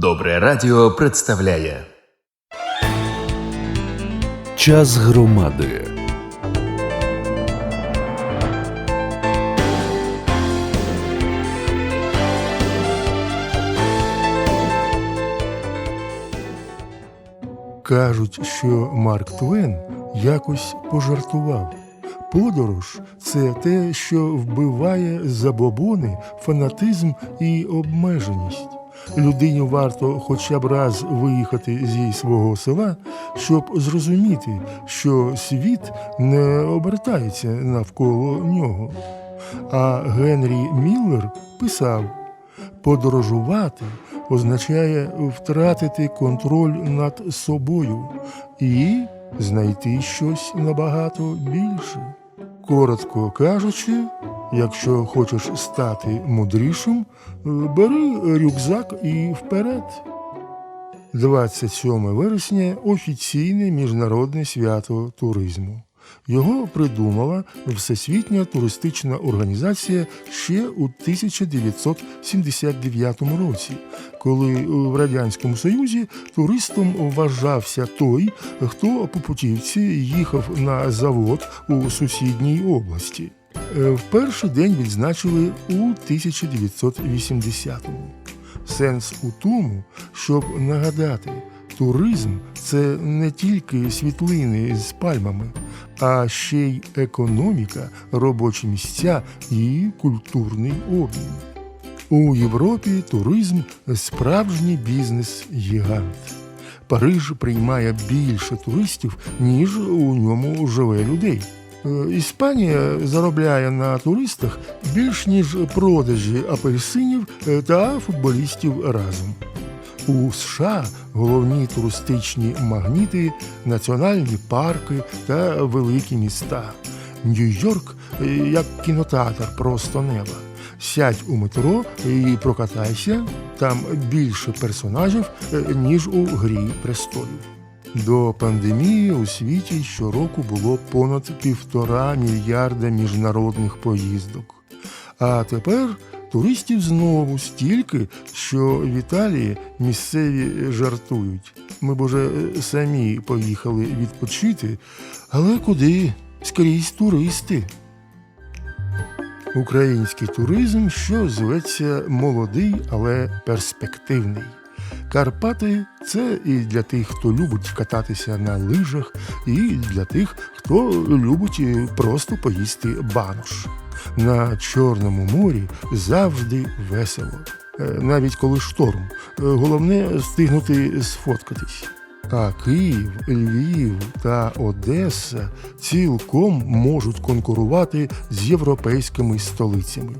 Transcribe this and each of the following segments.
Добре радіо представляє Час громади. Кажуть, що Марк Твен якось пожартував. Подорож це те, що вбиває забобони, фанатизм і обмеженість. Людині варто хоча б раз виїхати зі свого села, щоб зрозуміти, що світ не обертається навколо нього. А Генрі Міллер писав: подорожувати означає втратити контроль над собою і знайти щось набагато більше. Коротко кажучи, якщо хочеш стати мудрішим, е, бери рюкзак і вперед. 27 вересня офіційне міжнародне свято туризму. Його придумала Всесвітня туристична організація ще у 1979 році, коли в Радянському Союзі туристом вважався той, хто по путівці їхав на завод у сусідній області. Е, В перший день відзначили у 1980-му. Сенс у тому, щоб нагадати, туризм це не тільки світлини з пальмами, а ще й економіка, робочі місця і культурний обмін. У Європі туризм справжній бізнес-гігант. Париж приймає більше туристів, ніж у ньому живе людей. Е, Іспанія заробляє на туристах більш ніж продажі апельсинів е, та футболістів разом. У США головні туристичні магніти, національні парки та великі міста. Нью-Йорк е, як кінотеатр просто неба. Сядь у метро і прокатайся, там більше персонажів, ніж у грі престолів. До пандемії у світі щороку було понад півтора мільярда міжнародних поїздок. А тепер туристів знову стільки, що в Італії місцеві жартують. Ми б уже е, самі поїхали відпочити, але куди? Скрізь туристи. Український туризм, що зветься молодий, але перспективний. Карпати це і для тих, хто любить кататися на лижах, і для тих, хто любить просто поїсти банош. На Чорному морі завжди весело, Е, навіть коли шторм. Е, Головне встигнути сфоткатись. А Київ, Львів та Одеса цілком можуть конкурувати з європейськими столицями.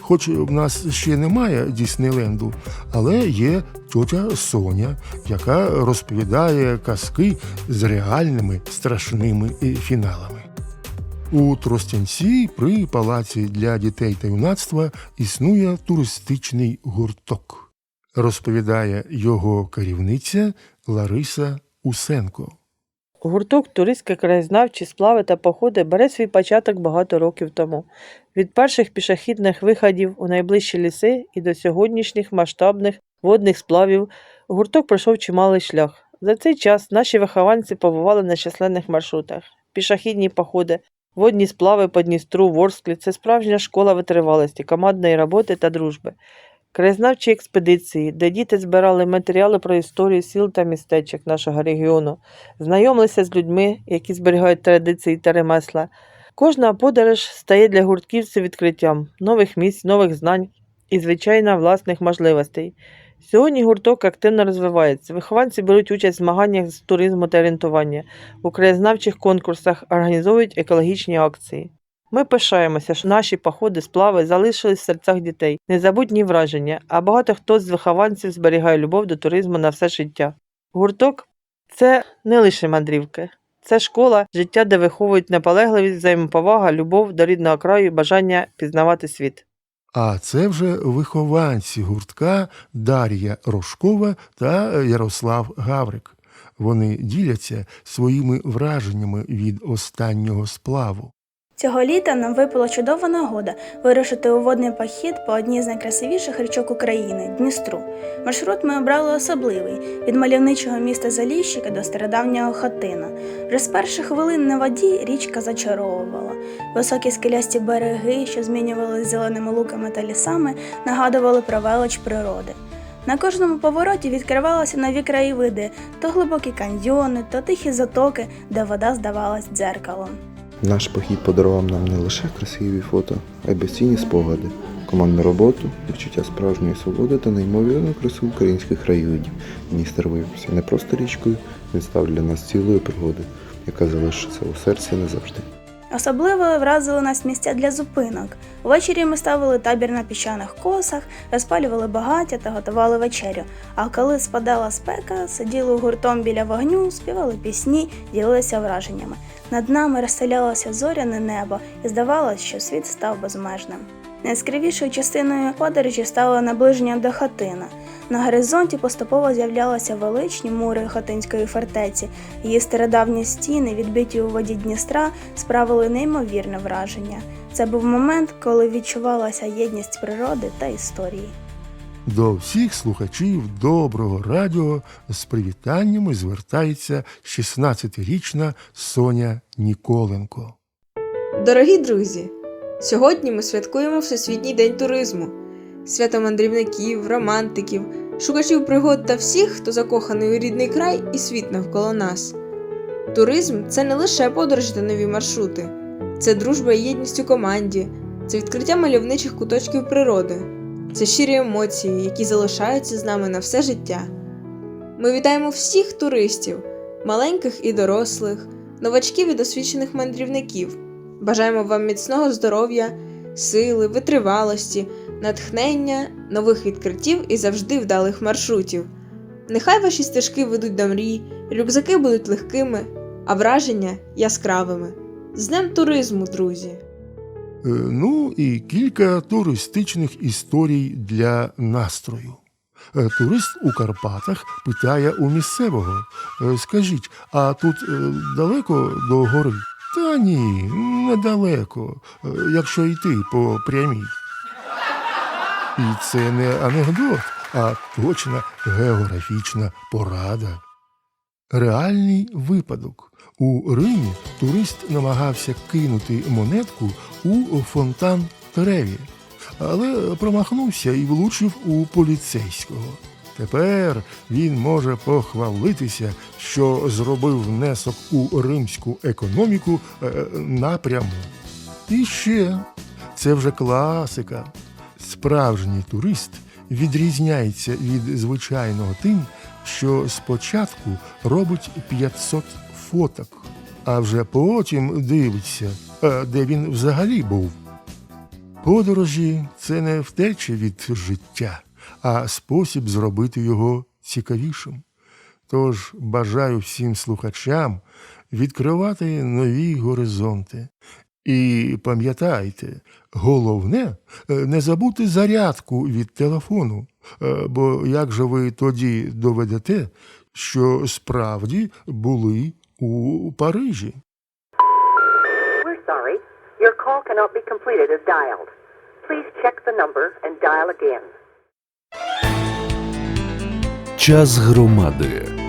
Хоч в нас ще немає Діснейленду, але є тьотя Соня, яка розповідає казки з реальними страшними е, фіналами. У Тростянці при палаці для дітей та юнацтва існує туристичний гурток, розповідає його керівниця Лариса Усенко. Гурток туристські краєзнавчі сплави та походи бере свій початок багато років тому. Від перших пішохідних виходів у найближчі ліси і до сьогоднішніх масштабних водних сплавів гурток пройшов чималий шлях. За цей час наші вихованці побували на численних маршрутах. Пішохідні походи, водні сплави по Дністру, Ворсклі – це справжня школа витривалості, командної роботи та дружби. Краєзнавчі експедиції, де діти збирали матеріали про історію сіл та містечок нашого регіону, знайомилися з людьми, які зберігають традиції та ремесла. Кожна подорож стає для гуртківців відкриттям нових місць, нових знань і, звичайно, власних можливостей. Сьогодні гурток активно розвивається. Вихованці беруть участь в змаганнях з туризму та орієнтування, у краєзнавчих конкурсах організовують екологічні акції. Ми пишаємося, що наші походи, сплави залишились в серцях дітей, незабутні враження, а багато хто з вихованців зберігає любов до туризму на все життя. Гурток це не лише мандрівки, це школа, життя, де виховують наполегливість, взаємоповага, любов до рідного краю бажання пізнавати світ. А це вже вихованці гуртка Дар'я Рожкова та Ярослав Гаврик. Вони діляться своїми враженнями від останнього сплаву. Цього літа нам випала чудова нагода вирушити у водний похід по одній з найкрасивіших річок України Дністру. Маршрут ми обрали особливий від мальовничого міста Заліщика до стародавнього Хатина. Вже з перших хвилин на воді річка зачаровувала. Високі скелясті береги, що змінювалися зеленими луками та лісами, нагадували про велич природи. На кожному повороті відкривалися нові краєвиди, то глибокі каньйони, то тихі затоки, де вода здавалась дзеркалом. Наш похід подарував нам не лише красиві фото, а й безцінні спогади, командну роботу, відчуття справжньої свободи та неймовірну красу українських районів. Містер виявився не просто річкою, він став для нас цілою пригоди, яка залишиться у серці назавжди. Особливо вразили нас місця для зупинок. Ввечері ми ставили табір на піщаних косах, розпалювали багаття та готували вечерю. А коли спадала спека, сиділи гуртом біля вогню, співали пісні, ділилися враженнями. Над нами розселялося зоряне небо, і здавалось, що світ став безмежним. Найяскравішою частиною подорожі стало наближення до хатина. На горизонті поступово з'являлися величні мури Хотинської фортеці. Її стародавні стіни, відбиті у воді Дністра, справили неймовірне враження. Це був момент, коли відчувалася єдність природи та історії. До всіх слухачів доброго радіо з привітаннями звертається 16-річна Соня Ніколенко. Дорогі друзі! Сьогодні ми святкуємо Всесвітній день туризму, свято мандрівників, романтиків, шукачів пригод та всіх, хто закоханий у рідний край і світ навколо нас. Туризм це не лише подорожі та нові маршрути, це дружба і єдність у команді, це відкриття мальовничих куточків природи, це щирі емоції, які залишаються з нами на все життя. Ми вітаємо всіх туристів, маленьких і дорослих, новачків і досвідчених мандрівників. Бажаємо вам міцного здоров'я, сили, витривалості, натхнення, нових відкриттів і завжди вдалих маршрутів. Нехай ваші стежки ведуть до мрій, рюкзаки будуть легкими, а враження яскравими. З Днем туризму, друзі! Е, Ну і кілька туристичних історій для настрою. Е, Турист у Карпатах питає у місцевого: «Е, Скажіть, а тут далеко до гори? Та ні, недалеко, е, якщо йти по прямій. І це не анекдот, а точна географічна порада. Реальний випадок. У Римі турист намагався кинути монетку у фонтан Треві, але промахнувся і влучив у поліцейського. Тепер він може похвалитися, що зробив внесок у римську економіку е, напряму. І ще це вже класика. Справжній турист відрізняється від звичайного тим, що спочатку робить 500 фоток, а вже потім дивиться, де він взагалі був. Подорожі це не втеча від життя, а спосіб зробити його цікавішим. Тож бажаю всім слухачам відкривати нові горизонти. І пам'ятайте, головне е, не забути зарядку від телефону, е, бо як же ви тоді доведете, що справді були у Парижі? We're sorry. Your call cannot be completed as dialed. Please check the number and dial again. Час громади.